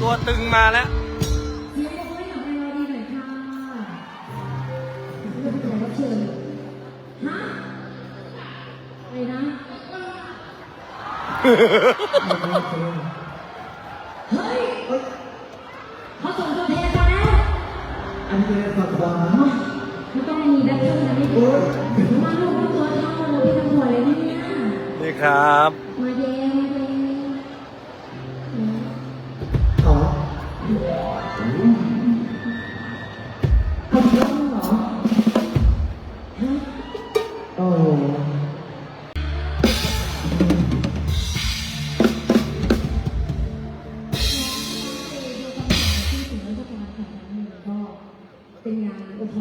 ตัวตึงมาแล้วเสียงปรบมือให้กับไอวาดีหน่อยค่ะเรื่องอะไรรับเชิญฮะอะไรนะเฮ้ยเขาส่งตัวแทนมาแล้วอันนี้ฝักหวานมาไม่ต้องมีแบทเทิลนะนี่มาลูกเอาตัวเท่าเราพี่ตำรวจเลยเนี่ยนี่ครับ มาเย้ม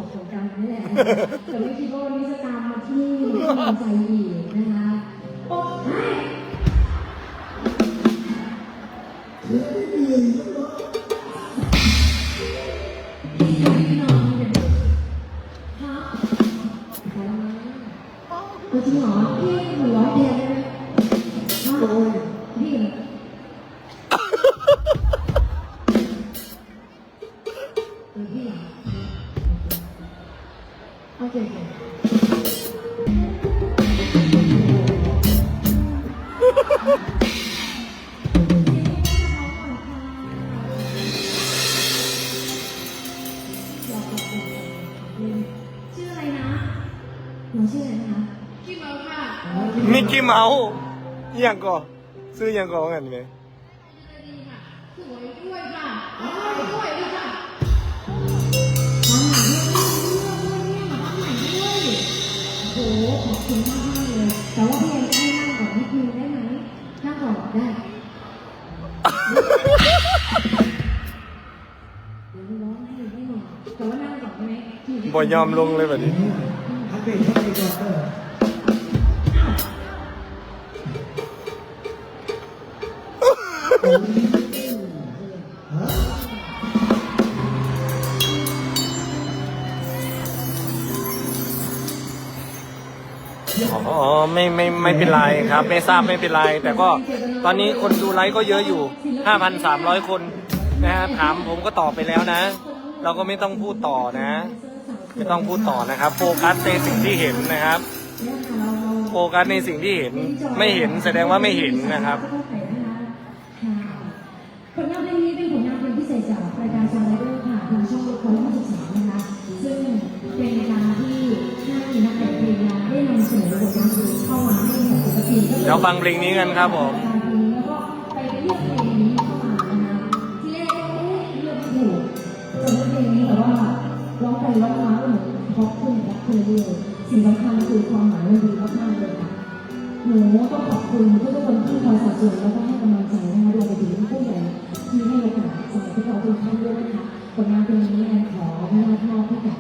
านอุปถัมภ์ของการนี่แหละแต่ไม่คิดว่าวันนี้จะตามมาที่นี่มีกำลังใจอีกนะคะโอ้ยพี่น้องเนี่ยฮะขอละมั้งเอาจริงเหรอพี่หนูร้องเพลงได้ไหมฮะโอ้ยพี่เออพี่ เหรอโอเคโอเคชื่ออะไรนะหนูชื่ออะไรนะคะพี่เมาค่ะมิกกี้เมาส์อหย่างก่อซื้ออหย่างก่อกันไหม ขอบคุณมากมากเลย แต่ว่าพี่เอ็มจะให้นั่งก่อนนิดนึงได้ไหมนั่งก่อนได้าก่อนได้บ่ยอมลงเลยแบบนี้ อ๋อไม่ไม่ไม่เป็นไรครับ ไม่ทราบไม่เป็นไร แต่ก็ตอนนี้คนดูไลฟ์ก็เยอะอยู่ 5,300 คนนะฮะถามผมก็ตอบไปแล้วนะ เราก็ไม่ต้องพูดต่อนะ ไม่ต้องพูดต่อนะครับ โฟกัสในสิ่งที่เห็นนะครับ โฟกัสในสิ่งที่เห็นไม่เห็นแสดงว่าไม่เห็นนะครับ เดี๋ยวฟังเพลงนี้กันครับผมร้องไปร้องมาเหมือนพบเพื่อนรักเพื่อนด้วยสิ่งสำคัญคือความหมายมันดีมากๆเลยค่ะหนูต้องขอบคุณทุกคนที่คอยสับสนแล้วก็ให้กำลังใจนะคะรวมไปถึงผู้ใหญ่ที่ให้โอกาสสำหรับพวกเราทุกท่านด้วยนะคะผลงานเพลงนี้แอนขอมอบมอบให้กับ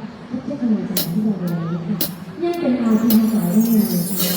ทุกๆกำลันใจที่เราในวันนี้ค่ะนี่เป็นอาชีพสายเรื่องคะ